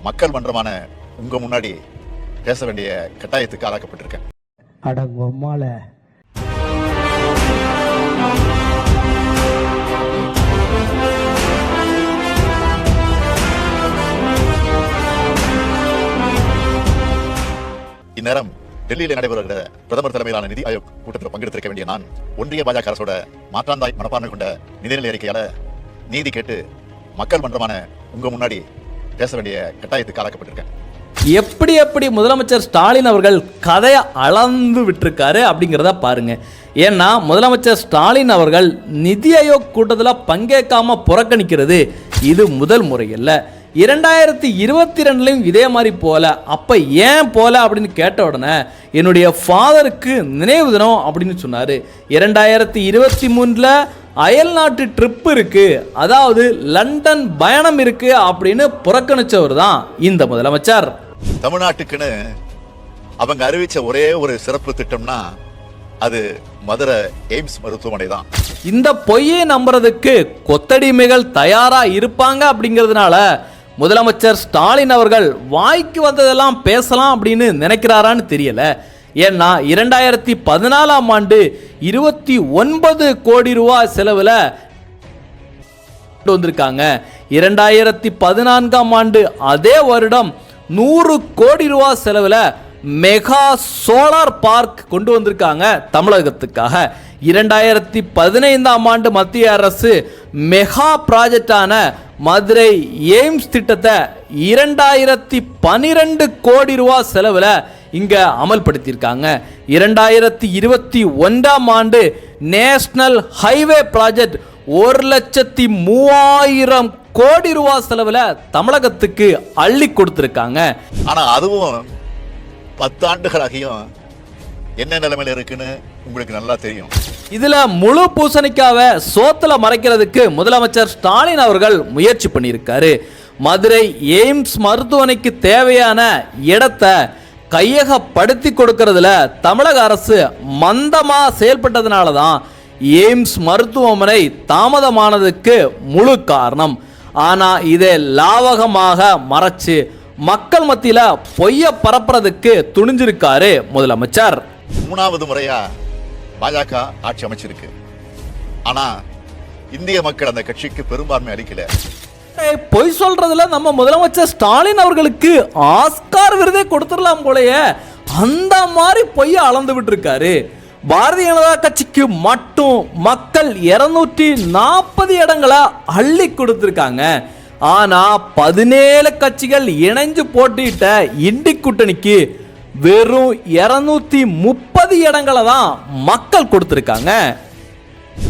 மக்கள் மன்றமான உங்க முன்னாடி பேச வேண்டிய கட்டாயத்துக்கு ஆளாக்கப்பட்டிருக்கேன். அடங்கொம்மால இந்நேரம் டெல்லியில் நடைபெறுகிற பிரதமர் தலைமையிலான நிதி ஆயோக் கூட்டத்தில் பங்கெடுத்திருக்க வேண்டிய நான் ஒன்றிய பாஜக அரசோட மாற்றாந்தாய் மனப்பான்மை கொண்ட நிதிநிலை அறிக்கையால நீதி கேட்டு மக்கள் மன்றமான உங்க முன்னாடி பேச வேண்டிய கட்டாயத்துக்கு ஆளாக்கப்பட்டிருக்கேன். எப்படி எப்படி முதலமைச்சர் ஸ்டாலின் அவர்கள் கதையை அளந்து விட்டிருக்காரு அப்படிங்கிறத பாருங்க. ஏன்னா முதலமைச்சர் ஸ்டாலின் அவர்கள் நிதி ஆயோக் கூட்டத்தில் பங்கேற்காம புறக்கணிக்கிறது இது முதல் முறை இல்லை இரண்டாயிரத்தி இருபத்தி ரெண்டுலையும் இதே மாதிரி போல. அப்போ ஏன் போல அப்படின்னு கேட்ட உடனே என்னுடைய ஃபாதருக்கு நினைவு தினம் அப்படின்னு சொன்னார். இரண்டாயிரத்தி இருபத்தி மூணில் அயல் நாட்டு ட்ரிப் இருக்கு. அதாவது லண்டன் பயணம் இருக்கு அப்படின்னு புறக்கணிச்சவர் தான் இந்த முதலமைச்சர். தமிழ்நாட்டுக்குன்னு அவங்க அறிவிச்ச ஒரே ஒரு சிறப்பு திட்டம்னா அது மதுரை எய்ம்ஸ் மருத்துவமனை தான். இந்த பொய்யை நம்புறதுக்கு கொத்தடிமைகள் தயாரா இருப்பாங்க அப்படிங்கிறதுனால முதலமைச்சர் ஸ்டாலின் அவர்கள் வாய்க்கு வந்ததெல்லாம் பேசலாம் அப்படின்னு நினைக்கிறாரான்னு தெரியல. ஏன்னா இரண்டாயிரத்தி பதினாலாம் ஆண்டு இருபத்தி ஒன்பது கோடி ரூபாய் செலவில் கொண்டு வந்திருக்காங்க. இரண்டாயிரத்தி பதினான்காம் ஆண்டு அதே வருடம் நூறு கோடி ரூபாய் செலவில் மெகா சோலார் பார்க் கொண்டு வந்திருக்காங்க தமிழகத்துக்காக. இரண்டாயிரத்தி பதினைந்தாம் ஆண்டு மத்திய அரசு மெகா ப்ராஜெக்டான மதுரை எய்ம்ஸ் திட்டத்தை இரண்டாயிரத்தி பனிரெண்டு கோடி ரூபா செலவில் இங்கே அமல்படுத்தியிருக்காங்க. இரண்டாயிரத்தி இருபத்தி ஒன்றாம் ஆண்டு நேஷ்னல் ஹைவே ப்ராஜெக்ட் ஒரு லட்சத்தி மூவாயிரம் கோடி ரூபா செலவில் தமிழகத்துக்கு அள்ளி கொடுத்துருக்காங்க. ஆனால் அதுவும் பத்தாண்டுகளாகியும் என்ன நிலைமையில் இருக்குன்னு உங்களுக்கு நல்லா தெரியும். இதுல முழு பூசணிக்காவை சோத்துல மறைக்கிறதுக்கு முதலமைச்சர் ஸ்டாலின் அவர்கள் முயற்சி பண்ணியிருக்காரு. மதுரை எய்ம்ஸ் மருத்துவமனைக்கு தேவையான இடத்தை கையகப்படுத்தி கொடுக்கறதுல தமிழக அரசு மந்தமாக செயல்பட்டதுனால தான் எய்ம்ஸ் மருத்துவமனை தாமதமானதுக்கு முழு காரணம். ஆனால் இதை லாவகமாக மறைச்சு மக்கள் மத்தியில் பொய்ய பரப்புறதுக்கு துணிஞ்சிருக்காரு முதலமைச்சர். மூணாவது முறையா பாஜக ஆட்சி அமைச்சிருக்கு. ஆனா இந்திய மக்கள் அந்த கட்சிக்கு பெரும்பான்மை அளிக்கல. பொய் சொல்றதுல நம்ம முதலமைச்சர் ஸ்டாலின் அவர்களுக்கு ஆஸ்கார் விருதே கொடுத்துடலாம் போலயே. அந்த மாதிரி பொய்ய அளந்து விட்டுருக்காரு. பாரதிய ஜனதா கட்சிக்கு மட்டும் மக்கள் இருநூற்றி நாற்பது இடங்களை அள்ளி கொடுத்துருக்காங்க. ஆனா பதினேழு கட்சிகள் இணைஞ்சு போட்டியிட்ட இண்டி கூட்டணிக்கு வெறும் இருநூத்தி முப்பது இடங்களை தான் மக்கள் கொடுத்துருக்காங்க.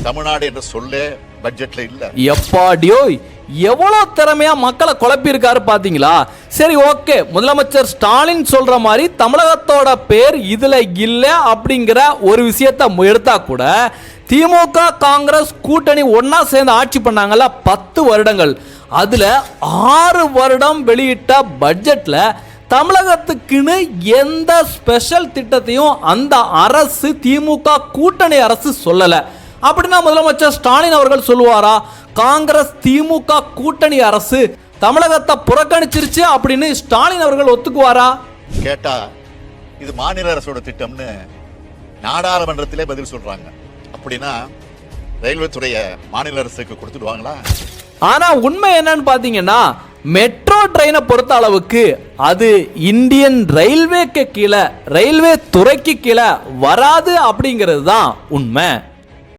தமிழ்நாடு என்ற சொல்லே பட்ஜெட்ல இல்ல. எப்பாடியோ எவ்வளோ திறமையா மக்களை குழப்பியிருக்காரு பாத்தீங்களா? சரி ஓகே. முதலமைச்சர் ஸ்டாலின் சொல்ற மாதிரி தமிழகத்தோட பேர் இதுல இல்ல அப்படிங்கிற ஒரு விஷயத்த எடுத்தா கூட திமுக காங்கிரஸ் கூட்டணி ஒண்ணா சேர்ந்து ஆட்சி பண்ணாங்கல்ல பத்து வருடங்கள். அதுல ஆறு வருடம் வெளியிட்ட பட்ஜெட்ல தமிழகத்துக்குன்னு எந்த ஸ்பெஷல் திட்டத்தையும் அந்த அரசு திமுக கூட்டணி அரசு சொல்லல. அப்படின்னா முதலமைச்சர் ஸ்டாலின் அவர்கள் சொல்லுவாரா காங்கிரஸ் திமுக கூட்டணி அரசு தமிழகத்தை புறக்கணிச்சிருச்சு அப்படின்னு ஸ்டாலின் அவர்கள் ஒத்துக்குவாரா? கேட்டா இது மாநில அரசோட திட்டம்னு நாடாளுமன்றத்திலே பதில் சொல்றாங்க. அப்படின்னா ரயில்வே துறையை மாநில அரசுக்கு கொடுத்துடுவாங்களா? ஆனா உண்மை என்னன்னு பாத்தீங்கன்னா மெட்ரோ ட்ரெயினை பொறுத்த அளவுக்கு அது இந்தியன் ரயில்வேக்கு கீழே ரயில்வே துறைக்கு கீழே வராது அப்படிங்கிறது தான் உண்மை.